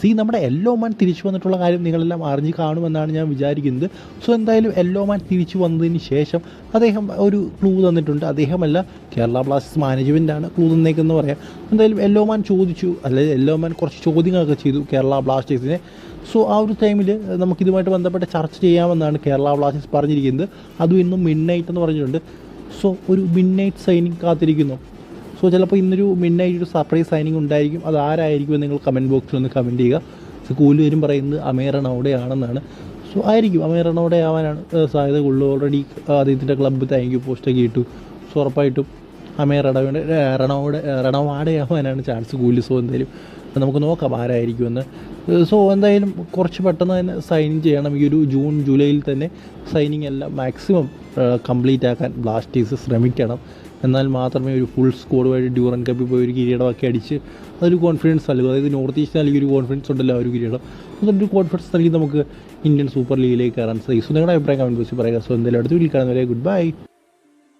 C നമ്മുടെ എല്ലോ മാൻ തിരിച്ചു വന്നിട്ടുള്ള കാര്യം നിങ്ങളെല്ലാം അറിഞ്ഞ് കാണുമെന്നാണ് ഞാൻ വിചാരിക്കുന്നത്. സോ എന്തായാലും എല്ലോ മാൻ തിരിച്ചു വന്നതിന് ശേഷം അദ്ദേഹം ഒരു ക്ലൂ തന്നിട്ടുണ്ട്. അദ്ദേഹമല്ല കേരള ബ്ലാസ്റ്റേഴ്സ് മാനേജ്മെന്റാണ് ക്ലൂ തന്നേക്കെന്ന് പറയാം. എന്തായാലും എല്ലോ മാൻ ചോദിച്ചു. അല്ലെങ്കിൽ എല്ലോ മാൻ കുറച്ച് ചോദ്യങ്ങളൊക്കെ ചെയ്തു കേരള ബ്ലാസ്റ്റേഴ്സിനെ സോ ആ ഒരു ടൈമിൽ നമുക്കിതുമായിട്ട് ബന്ധപ്പെട്ട് ചർച്ച ചെയ്യാമെന്നാണ് കേരള ബ്ലാസ്റ്റേഴ്സ് പറഞ്ഞിരിക്കുന്നത്. അതും ഇന്നും മിഡ് നൈറ്റ് എന്ന് പറഞ്ഞിട്ടുണ്ട്. സോ ഒരു മിഡ് നൈറ്റ് സൈനിങ് കാത്തിരിക്കുന്നു. സോ ചിലപ്പോൾ ഇന്നൊരു നൈറ്റ് ഒരു സർപ്രൈസ് സൈനിങ് ഉണ്ടായിരിക്കും. അത് ആരായിരിക്കും നിങ്ങൾ കമന്റ് ബോക്സിൽ ഒന്ന് കമന്റ് ചെയ്യുക. സോ കൂലുപേരും പറയുന്നത് അമേറണോടെയാണെന്നാണ് സോ ആയിരിക്കും. അമേറണോടെ റണൗടെ ആവാനാണ് സാധ്യത കൂടുതൽ ഓൾറെഡി അദ്ദേഹത്തിന്റെ ക്ലബ്ബ് താങ്ക് യു പോസ്റ്റൊക്കെ ഇട്ടു. സോ ഉറപ്പായിട്ടും അമേർ റണോയുടെ റണോയുടെ റണവാടെ ആവാനാണ് ചാൻസ് കൂടുതൽ. സോ എന്തായാലും നമുക്ക് നോക്കാം ആരായിരിക്കുമെന്ന്. സോ എന്തായാലും കുറച്ച് പെട്ടെന്ന് തന്നെ സൈനിങ് ചെയ്യണം. ഈ ഒരു ജൂൺ ജൂലൈയിൽ തന്നെ സൈനിങ് എല്ലാം മാക്സിമം കംപ്ലീറ്റ് ആക്കാൻ ബ്ലാസ്റ്റേഴ്സ് ശ്രമിക്കണം. എന്നാൽ മാത്രമേ ഒരു ഫുൾ സ്കോഡ് വഴി ഡ്യൂറൻ കപ്പിൽ പോയി ഒരു കിരീടമൊക്കെ അടിച്ച് അതൊരു കോൺഫിഡൻസ് നൽകും അതായത് നോർത്ത് ഈസ്റ്റ് നൽകിയ ഒരു കോൺഫിഡൻസ് ഉണ്ടല്ലോ ആ ഒരു കിരീടം. അതൊരു കോൺഫിഡൻസ് നൽകി നമുക്ക് ഇന്ത്യൻ സൂപ്പർ ലീഗിലേക്ക് കയറാൻ സാധിക്കും. സോ നിങ്ങളുടെ അഭിപ്രായം കമന്റ് ബോക്സിൽ പറയുക. സോ എന്തായാലും അടുത്ത വീട്ടിൽ കാണുന്നവരെ ഗുഡ് ബൈ